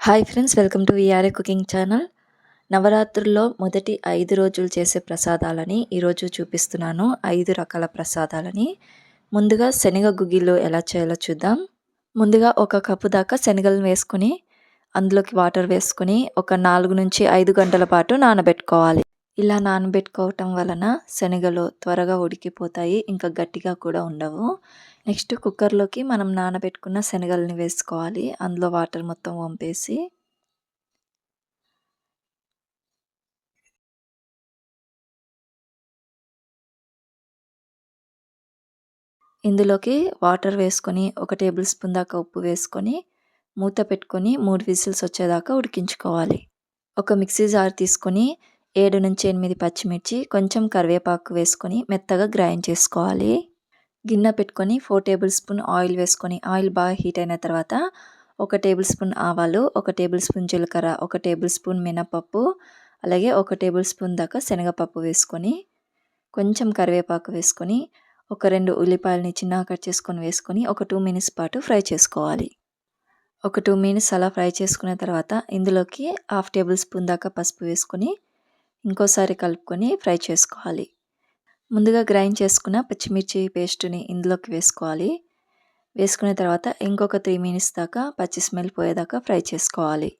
Hi friends welcome to VRA cooking channel. నవరాత్రుల్లో మొదటి ఐదు రోజులు చేసే ప్రసాదాలని ఈరోజు చూపిస్తున్నాను. ఐదు రకాల ప్రసాదాలని. ముందుగా శనగ గుగ్గిళ్ళు ఎలా చేయాలో చూద్దాం. ముందుగా ఒక కప్పు దాకా శనగలను వేసుకుని అందులోకి వాటర్ వేసుకుని ఒక నాలుగు నుంచి ఐదు గంటల పాటు నానబెట్టుకోవాలి. ఇలా నానబెట్టుకోవటం వలన శనగలు త్వరగా ఉడికిపోతాయి ఇంకా గట్టిగా కూడా ఉండవు. నెక్స్ట్ కుక్కర్లోకి మనం నానబెట్టుకున్న శనగల్ని వేసుకోవాలి. అందులో వాటర్ మొత్తం వంపేసి ఇందులోకి వాటర్ వేసుకొని ఒక టేబుల్ స్పూన్ దాకా ఉప్పు వేసుకొని మూత పెట్టుకొని మూడు విజిల్స్ వచ్చేదాకా ఉడికించుకోవాలి. ఒక మిక్సీ జార్ తీసుకొని ఏడు నుంచి ఎనిమిది పచ్చిమిర్చి కొంచెం కరివేపాకు వేసుకొని మెత్తగా గ్రైండ్ చేసుకోవాలి. గిన్నె పెట్టుకొని ఫోర్ టేబుల్ స్పూన్ ఆయిల్ వేసుకొని ఆయిల్ బాగా హీట్ అయిన తర్వాత ఒక టేబుల్ స్పూన్ ఆవాలు ఒక టేబుల్ స్పూన్ జీలకర్ర ఒక టేబుల్ స్పూన్ మినపప్పు అలాగే ఒక టేబుల్ స్పూన్ దాకా శనగపప్పు వేసుకొని కొంచెం కరివేపాకు వేసుకొని ఒక రెండు ఉల్లిపాయలని చిన్నగా కట్ చేసుకొని వేసుకొని ఒక టూ మినిట్స్ పాటు ఫ్రై చేసుకోవాలి. ఒక టూ మినిట్స్ అలా ఫ్రై చేసుకున్న తర్వాత ఇందులోకి హాఫ్ టేబుల్ స్పూన్ దాకా పసుపు వేసుకొని ఇంకోసారి కలుపుకొని ఫ్రై చేసుకోవాలి. ముందుగా గ్రైండ్ చేసుకున్న పచ్చిమిర్చి పేస్ట్ని ఇందులోకి వేసుకోవాలి. వేసుకున్న తర్వాత ఇంకొక త్రీ మినిట్స్ దాకా పచ్చి స్మెల్ పోయేదాకా ఫ్రై చేసుకోవాలి.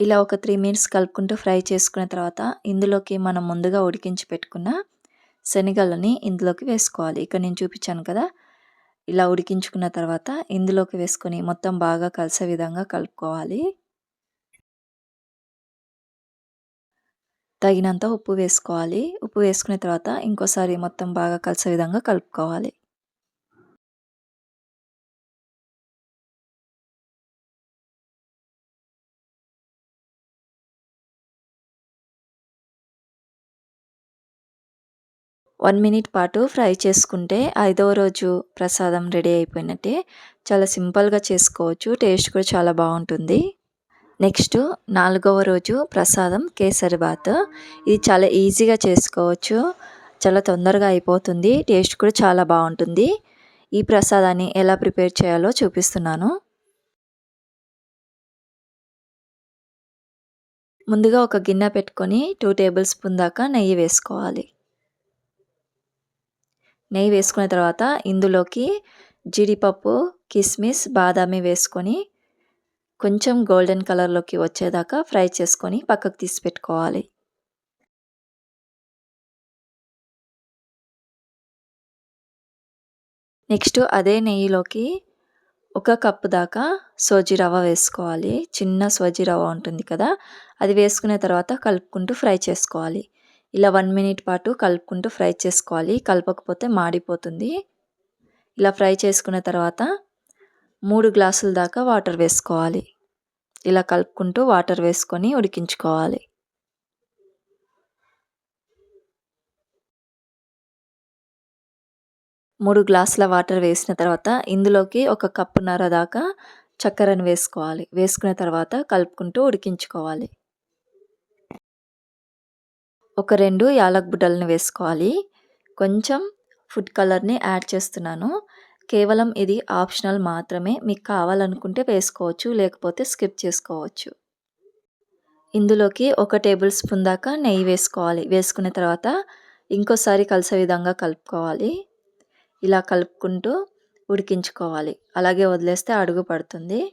ఇలా ఒక త్రీ మినిట్స్ కలుపుకుంటూ ఫ్రై చేసుకున్న తర్వాత ఇందులోకి మనం ముందుగా ఉడికించి పెట్టుకున్న శనగలని ఇందులోకి వేసుకోవాలి. ఇక్కడ నేను చూపించాను కదా ఇలా ఉడికించుకున్న తర్వాత ఇందులోకి వేసుకొని మొత్తం బాగా కలిసే విధంగా కలుపుకోవాలి. తగినంత ఉప్పు వేసుకోవాలి. ఉప్పు వేసుకున్న తర్వాత ఇంకోసారి మొత్తం బాగా కలిసే విధంగా కలుపుకోవాలి. వన్ మినిట్ పాటు ఫ్రై చేసుకుంటే ఐదవ రోజు ప్రసాదం రెడీ అయిపోయినట్టే. చాలా సింపుల్గా చేసుకోవచ్చు. టేస్ట్ కూడా చాలా బాగుంటుంది. నెక్స్ట్ నాలుగవ రోజు ప్రసాదం కేసరి బాత్. ఇది చాలా ఈజీగా చేసుకోవచ్చు. చాలా తొందరగా అయిపోతుంది. టేస్ట్ కూడా చాలా బాగుంటుంది. ఈ ప్రసాదాన్ని ఎలా ప్రిపేర్ చేయాలో చూపిస్తున్నాను. ముందుగా ఒక గిన్నె పెట్టుకొని టూ టేబుల్ స్పూన్ దాకా నెయ్యి వేసుకోవాలి. నెయ్యి వేసుకున్న తర్వాత ఇందులోకి జీడిపప్పు కిస్మిస్ బాదామి వేసుకొని కొంచెం గోల్డెన్ కలర్లోకి వచ్చేదాకా ఫ్రై చేసుకొని పక్కకు తీసి పెట్టుకోవాలి. నెక్స్ట్ అదే నెయ్యిలోకి ఒక కప్పు దాకా సోజీ రవ్వ వేసుకోవాలి. చిన్న సోజీ రవ్వ ఉంటుంది కదా అది వేసుకున్న తర్వాత కలుపుకుంటూ ఫ్రై చేసుకోవాలి. ఇలా వన్ మినిట్ పాటు కలుపుకుంటూ ఫ్రై చేసుకోవాలి. కలపకపోతే మాడిపోతుంది. ఇలా ఫ్రై చేసుకున్న తర్వాత మూడు గ్లాసుల దాకా వాటర్ వేసుకోవాలి. ఇలా కలుపుకుంటూ వాటర్ వేసుకొని ఉడికించుకోవాలి. మూడు గ్లాసుల వాటర్ వేసిన తర్వాత ఇందులోకి ఒక కప్పున్నర దాకా చక్కెరను వేసుకోవాలి. వేసుకున్న తర్వాత కలుపుకుంటూ ఉడికించుకోవాలి. ఒక రెండు యాలక్ బుడ్డలను వేసుకోవాలి. కొంచెం ఫుడ్ కలర్ని యాడ్ చేస్తున్నాను. కేవలం ఇది ఆప్షనల్ మాత్రమే. మీకు కావాలనుకుంటే వేసుకోవచ్చు లేకపోతే స్కిప్ చేసుకోవచ్చు. ఇందులోకి ఒక టేబుల్ స్పూన్ దాకా నెయ్యి వేసుకోవాలి. వేసుకున్న తర్వాత ఇంకోసారి కలిసే విధంగా కలుపుకోవాలి. ఇలా కలుపుకుంటూ ఉడికించుకోవాలి. అలాగే వదిలేస్తే అడుగు పడుతుంది.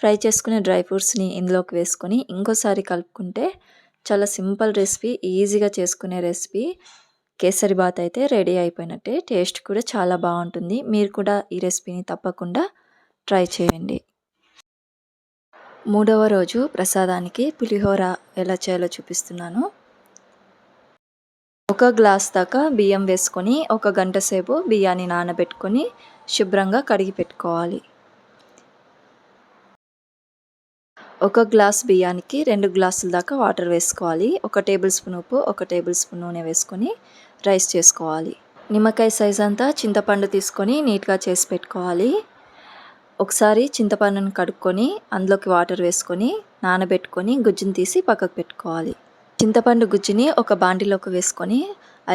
ఫ్రై చేసుకునే డ్రై ఫ్రూట్స్ని ఇందులోకి వేసుకొని ఇంకోసారి కలుపుకుంటే చాలా సింపుల్ రెసిపీ ఈజీగా చేసుకునే రెసిపీ. కేసరి బాత్ అయితే రెడీ అయిపోయినట్టే టేస్ట్ కూడా చాలా బాగుంటుంది. మీరు కూడా ఈ రెసిపీని తప్పకుండా ట్రై చేయండి. మూడవ రోజు ప్రసాదానికి పులిహోర ఎలా చేయాలో చూపిస్తున్నాను. ఒక గ్లాస్ దాకా బియ్యం వేసుకొని ఒక గంట సేపు బియ్యాన్ని నానబెట్టుకొని శుభ్రంగా కడిగి పెట్టుకోవాలి. ఒక గ్లాస్ బియ్యానికి రెండు గ్లాసుల దాకా వాటర్ వేసుకోవాలి. ఒక టేబుల్ స్పూన్ ఉప్పు ఒక టేబుల్ స్పూన్ నూనె వేసుకొని రైస్ చేసుకోవాలి. నిమ్మకాయ సైజ్ అంతా చింతపండు తీసుకొని నీట్గా చేసి పెట్టుకోవాలి. ఒకసారి చింతపండుని కడుక్కొని అందులోకి వాటర్ వేసుకొని నానబెట్టుకొని గుజ్జుని తీసి పక్కకు పెట్టుకోవాలి. చింతపండు గుజ్జుని ఒక బాండిలోకి వేసుకొని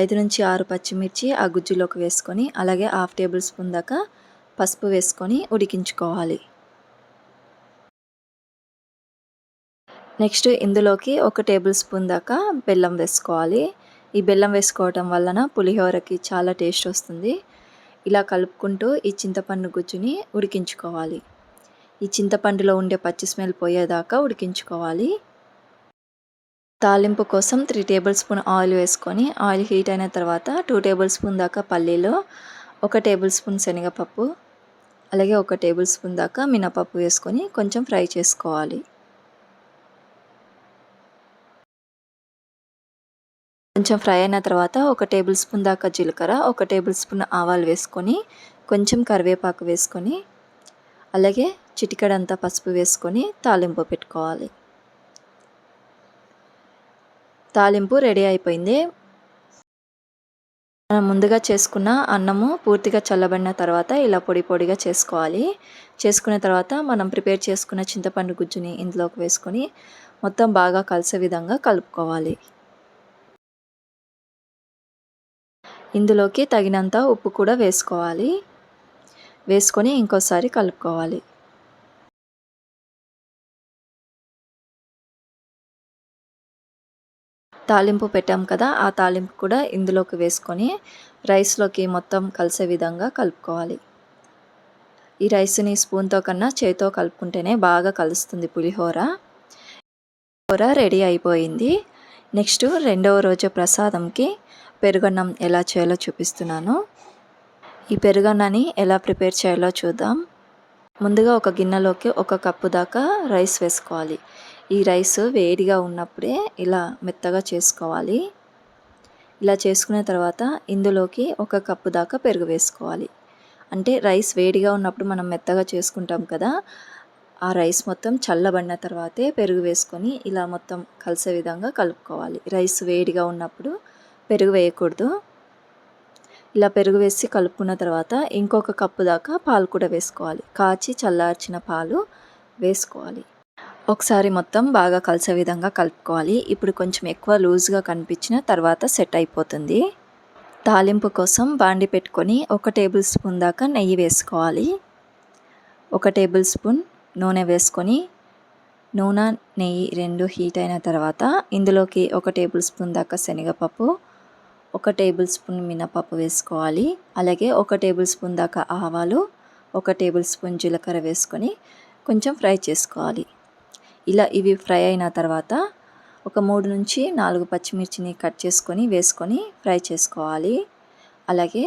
ఐదు నుంచి ఆరు పచ్చిమిర్చి ఆ గుజ్జులోకి వేసుకొని అలాగే హాఫ్ టేబుల్ స్పూన్ దాకా పసుపు వేసుకొని ఉడికించుకోవాలి. నెక్స్ట్ ఇందులోకి ఒక టేబుల్ స్పూన్ దాకా బెల్లం వేసుకోవాలి. ఈ బెల్లం వేసుకోవటం వలన పులిహోరకి చాలా టేస్ట్ వస్తుంది. ఇలా కలుపుకుంటూ ఈ చింతపండు గుజ్జుని ఉడికించుకోవాలి. ఈ చింతపండులో ఉండే పచ్చి స్మెల్ పోయేదాకా ఉడికించుకోవాలి. తాలింపు కోసం త్రీ టేబుల్ స్పూన్ ఆయిల్ వేసుకొని ఆయిల్ హీట్ అయిన తర్వాత టూ టేబుల్ స్పూన్ దాకా పల్లీలు ఒక టేబుల్ స్పూన్ శనగపప్పు అలాగే ఒక టేబుల్ స్పూన్ దాకా మినపప్పు వేసుకొని కొంచెం ఫ్రై చేసుకోవాలి. కొంచెం ఫ్రై అయిన తర్వాత ఒక టేబుల్ స్పూన్ దాకా జీలకర్ర ఒక టేబుల్ స్పూన్ ఆవాలు వేసుకొని కొంచెం కరివేపాకు వేసుకొని అలాగే చిటికడంతా పసుపు వేసుకొని తాలింపు పెట్టుకోవాలి. తాలింపు రెడీ అయిపోయింది. మనం ముందుగా చేసుకున్న అన్నము పూర్తిగా చల్లబడిన తర్వాత ఇలా పొడి పొడిగా చేసుకోవాలి. చేసుకున్న తర్వాత మనం ప్రిపేర్ చేసుకున్న చింతపండు గుజ్జుని ఇందులోకి వేసుకొని మొత్తం బాగా కలిసే విధంగా కలుపుకోవాలి. ఇందులోకి తగినంత ఉప్పు కూడా వేసుకోవాలి. వేసుకొని ఇంకోసారి కలుపుకోవాలి. తాలింపు పెట్టాం కదా ఆ తాలింపు కూడా ఇందులోకి వేసుకొని రైస్లోకి మొత్తం కలిసే విధంగా కలుపుకోవాలి. ఈ రైస్ని స్పూన్తో కన్నా చేతితో కలుపుకుంటేనే బాగా కలుస్తుంది పులిహోర. కూర రెడీ అయిపోయింది. నెక్స్ట్ రెండవ రోజు ప్రసాదంకి పెరుగన్నం ఎలా చేయాలో చూపిస్తున్నాను. ఈ పెరుగన్నని ఎలా ప్రిపేర్ చేయాలో చూద్దాం. ముందుగా ఒక గిన్నెలోకి ఒక కప్పు దాకా రైస్ వేసుకోవాలి. ఈ రైస్ వేడిగా ఉన్నప్పుడే ఇలా మెత్తగా చేసుకోవాలి. ఇలా చేసుకున్న తర్వాత ఇందులోకి ఒక కప్పు దాకా పెరుగు వేసుకోవాలి. అంటే రైస్ వేడిగా ఉన్నప్పుడు మనం మెత్తగా చేసుకుంటాం కదా ఆ రైస్ మొత్తం చల్లబడిన తర్వాతే పెరుగు వేసుకొని ఇలా మొత్తం కలిసే విధంగా కలుపుకోవాలి. రైస్ వేడిగా ఉన్నప్పుడు పెరుగు వేయకూడదు. ఇలా పెరుగు వేసి కలుపుకున్న తర్వాత ఇంకొక కప్పు దాకా పాలు కూడా వేసుకోవాలి. కాచి చల్లార్చిన పాలు వేసుకోవాలి. ఒకసారి మొత్తం బాగా కలిసే విధంగా కలుపుకోవాలి. ఇప్పుడు కొంచెం ఎక్కువ లూజ్గా కనిపించిన తర్వాత సెట్ అయిపోతుంది. తాలింపు కోసం బాండి పెట్టుకొని ఒక టేబుల్ స్పూన్ దాకా నెయ్యి వేసుకోవాలి. ఒక టేబుల్ స్పూన్ నూనె వేసుకొని నూనె నెయ్యి రెండు హీట్ అయిన తర్వాత ఇందులోకి ఒక టేబుల్ స్పూన్ దాకా శనగపప్పు ఒక టేబుల్ స్పూన్ మినపప్పు వేసుకోవాలి. అలాగే ఒక టేబుల్ స్పూన్ దాకా ఆవాలు ఒక టేబుల్ స్పూన్ జీలకర్ర వేసుకొని కొంచెం ఫ్రై చేసుకోవాలి. ఇలా ఇవి ఫ్రై అయిన తర్వాత ఒక మూడు నుంచి నాలుగు పచ్చిమిర్చిని కట్ చేసుకొని వేసుకొని ఫ్రై చేసుకోవాలి. అలాగే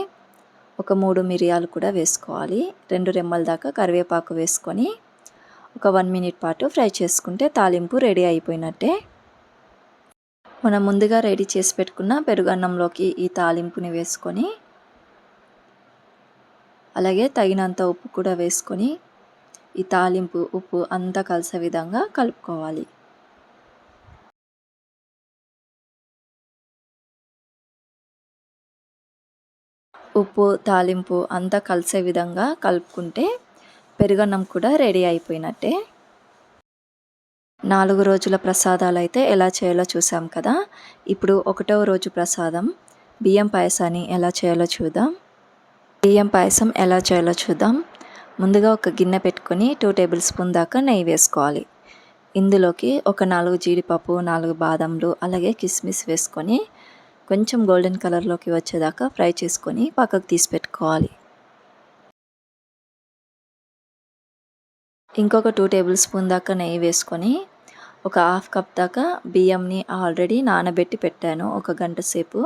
ఒక మూడు మిరియాలు కూడా వేసుకోవాలి. రెండు రెమ్మల దాకా కరివేపాకు వేసుకొని ఒక వన్ మినిట్ పాటు ఫ్రై చేసుకుంటే తాలింపు రెడీ అయిపోయినట్టే. మనం ముందుగా రెడీ చేసి పెట్టుకున్న పెరుగన్నంలోకి ఈ తాలింపుని వేసుకొని అలాగే తగినంత ఉప్పు కూడా వేసుకొని ఈ తాలింపు ఉప్పు అంతా కలిసే విధంగా కలుపుకోవాలి. ఉప్పు తాలింపు అంతా కలిసే విధంగా కలుపుకుంటే పెరుగన్నం కూడా రెడీ అయిపోయినట్టే. నాలుగు రోజుల ప్రసాదాలు అయితే ఎలా చేయాలో చూసాం కదా. ఇప్పుడు ఒకటవ రోజు ప్రసాదం. బియ్యం పాయసాన్ని ఎలా చేయాలో చూద్దాం. బియ్యం పాయసం ఎలా చేయాలో చూద్దాం. ముందుగా ఒక గిన్నె పెట్టుకొని టూ టేబుల్ స్పూన్ దాకా నెయ్యి వేసుకోవాలి. ఇందులోకి ఒక నాలుగు జీడిపప్పు నాలుగు బాదంలు అలాగే కిస్మిస్ వేసుకొని కొంచెం గోల్డెన్ కలర్లోకి వచ్చేదాకా ఫ్రై చేసుకొని పక్కకు తీసి పెట్టుకోవాలి. ఇంకొక టూ టేబుల్ స్పూన్ దాకా నెయ్యి వేసుకొని ఒక హాఫ్ కప్ దాకా బియ్యంని ఆల్రెడీ నానబెట్టి పెట్టాను ఒక గంట సేపు.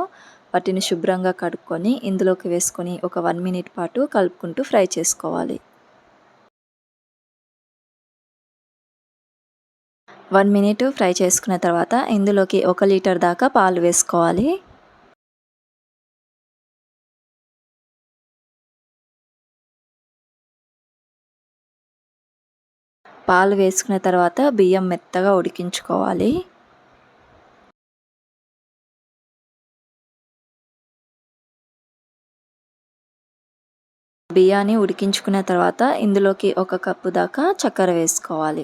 వాటిని శుభ్రంగా కడుక్కొని ఇందులోకి వేసుకొని ఒక వన్ మినిట్ పాటు కలుపుకుంటూ ఫ్రై చేసుకోవాలి. వన్ మినిట్ ఫ్రై చేసుకున్న తర్వాత ఇందులోకి ఒక లీటర్ దాకా పాలు వేసుకోవాలి. పాలు వేసుకున్న తర్వాత బియ్యం మెత్తగా ఉడికించుకోవాలి. బియ్యాన్ని ఉడికించుకున్న తర్వాత ఇందులోకి ఒక కప్పు దాకా చక్కెర వేసుకోవాలి.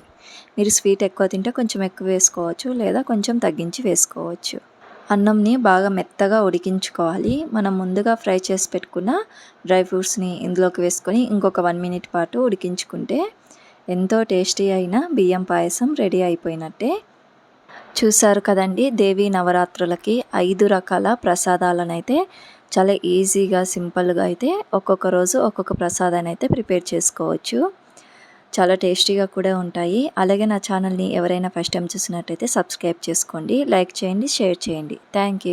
మీరు స్వీట్ ఎక్కువ తింటే కొంచెం ఎక్కువ వేసుకోవచ్చు లేదా కొంచెం తగ్గించి వేసుకోవచ్చు. అన్నంని బాగా మెత్తగా ఉడికించుకోవాలి. మనం ముందుగా ఫ్రై చేసి పెట్టుకున్న డ్రై ఫ్రూట్స్ని ఇందులోకి వేసుకొని ఇంకొక వన్ మినిట్ పాటు ఉడికించుకుంటే ఎంతో టేస్టీ అయిన బియ్యం పాయసం రెడీ అయిపోయినట్టే. చూశారు కదండి దేవి నవరాత్రులకి ఐదు రకాల ప్రసాదాలను అయితే చాలా ఈజీగా సింపుల్గా అయితే ఒక్కొక్క రోజు ఒక్కొక్క ప్రసాదాన్ని అయితే ప్రిపేర్ చేసుకోవచ్చు. చాలా టేస్టీగా కూడా ఉంటాయి. అలాగే నా ఛానల్ని ఎవరైనా ఫస్ట్ టైం చూసినట్టయితే సబ్స్క్రైబ్ చేసుకోండి లైక్ చేయండి షేర్ చేయండి. Thank you.